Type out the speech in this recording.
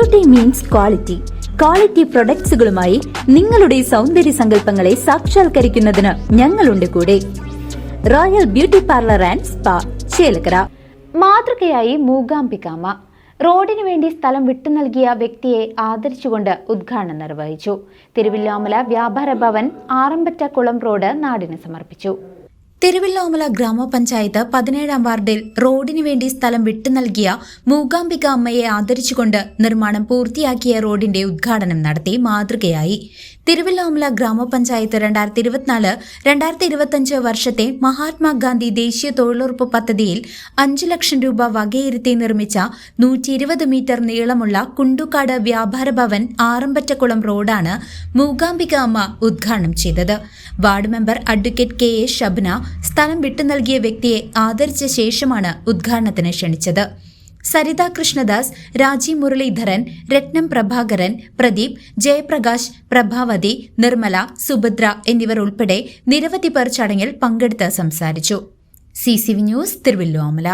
Beauty means quality quality പ്രൊഡക്ട്സുകളുമായി നിങ്ങളുടെ സൗന്ദര്യ സങ്കല്പങ്ങളെ സാക്ഷാത്കരിക്കുന്നതിന് ഞങ്ങളുണ്ട് കൂടെ. Royal beauty parlour and spa Chelakkara. മാതൃകയായി മൂകാംബികാമ. റോഡിനു വേണ്ടി സ്ഥലം വിട്ടു നൽകിയ വ്യക്തിയെ ആദരിച്ചുകൊണ്ട് ഉദ്ഘാടനം നിർവഹിച്ചു. തിരുവില്ലാമല വ്യാപാര ഭവൻ ആറമ്പറ്റക്കുളം റോഡ് നാടിന് സമർപ്പിച്ചു. തിരുവല്ലോമല ഗ്രാമപഞ്ചായത്ത് പതിനേഴാം വാർഡിൽ റോഡിനു വേണ്ടി സ്ഥലം വിട്ടു നൽകിയ മൂകാംബിക അമ്മയെ ആദരിച്ചുകൊണ്ട് നിർമ്മാണം പൂർത്തിയാക്കിയ റോഡിന്റെ ഉദ്ഘാടനം നടത്തി മാതൃകയായി. തിരുവല്ലോമല ഗ്രാമപഞ്ചായത്ത് രണ്ടായിരത്തി ഇരുപത്തിനാല് രണ്ടായിരത്തി ഇരുപത്തിയഞ്ച് വർഷത്തെ മഹാത്മാഗാന്ധി ദേശീയ തൊഴിലുറപ്പ് പദ്ധതിയിൽ അഞ്ചു ലക്ഷം രൂപ വകയിരുത്തി നിർമ്മിച്ച നൂറ്റി ഇരുപത് മീറ്റർ നീളമുള്ള കുണ്ടുക്കാട് വ്യാപാര ഭവൻ ആറമ്പറ്റക്കുളം റോഡാണ് മൂകാംബിക അമ്മ ഉദ്ഘാടനം ചെയ്തത്. Ward member advocate K A Shabna സ്ഥലം വിട്ടു നൽകിയ വ്യക്തിയെ ആദരിച്ച ശേഷമാണ് ഉദ്ഘാടനത്തിന് ക്ഷണിച്ചത്. സരിത കൃഷ്ണദാസ് രാജീവ് മുരളീധരൻ രത്നം പ്രഭാകരൻ പ്രദീപ് ജയപ്രകാശ് പ്രഭാവതി നിർമ്മല സുഭദ്ര എന്നിവർ ഉൾപ്പെടെ നിരവധി പേർ ചടങ്ങിൽ പങ്കെടുത്ത് സംസാരിച്ചു. C C V news Thiruvilwamala